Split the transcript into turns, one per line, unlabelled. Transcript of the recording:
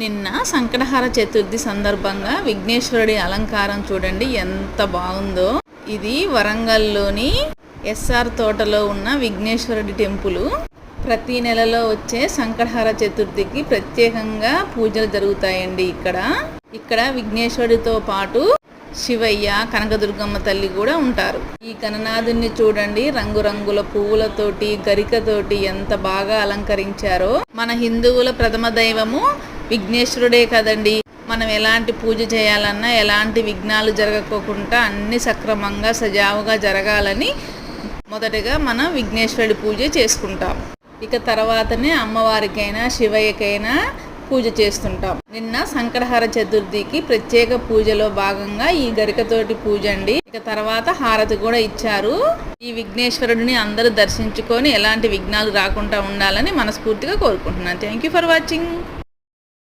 నిన్న సంకటహార చతుర్థి సందర్భంగా విఘ్నేశ్వరుడి అలంకారం చూడండి ఎంత బాగుందో. ఇది వరంగల్లోని ఎస్ఆర్ తోటలో ఉన్న విఘ్నేశ్వరుడి టెంపుల్. ప్రతి నెలలో వచ్చే సంకటహార చతుర్థికి ప్రత్యేకంగా పూజలు జరుగుతాయండి ఇక్కడ. ఇక్కడ విఘ్నేశ్వరుడితో పాటు శివయ్య కనకదుర్గమ్మ తల్లి కూడా ఉంటారు. ఈ కననాథుని చూడండి రంగురంగుల పువ్వులతోటి గరికతోటి ఎంత బాగా అలంకరించారో. మన హిందువుల ప్రథమ దైవము విఘ్నేశ్వరుడే కదండి. మనం ఎలాంటి పూజ చేయాలన్నా ఎలాంటి విఘ్నాలు జరగకోకుండా అన్ని సక్రమంగా సజావుగా జరగాలని మొదటగా మనం విఘ్నేశ్వరుడి పూజ చేసుకుంటాం. ఇక తర్వాతనే అమ్మవారికైనా శివయ్యకైనా పూజ చేస్తుంటాం. నిన్న సంకటహార చతుర్థికి ప్రత్యేక పూజలో భాగంగా ఈ గరికతోటి పూజ అండి. ఇక తర్వాత హారతి కూడా ఇచ్చారు. ఈ విఘ్నేశ్వరుడిని అందరూ దర్శించుకొని ఎలాంటి విఘ్నాలు రాకుండా ఉండాలని మనస్ఫూర్తిగా కోరుకుంటున్నాను. Thank you for watching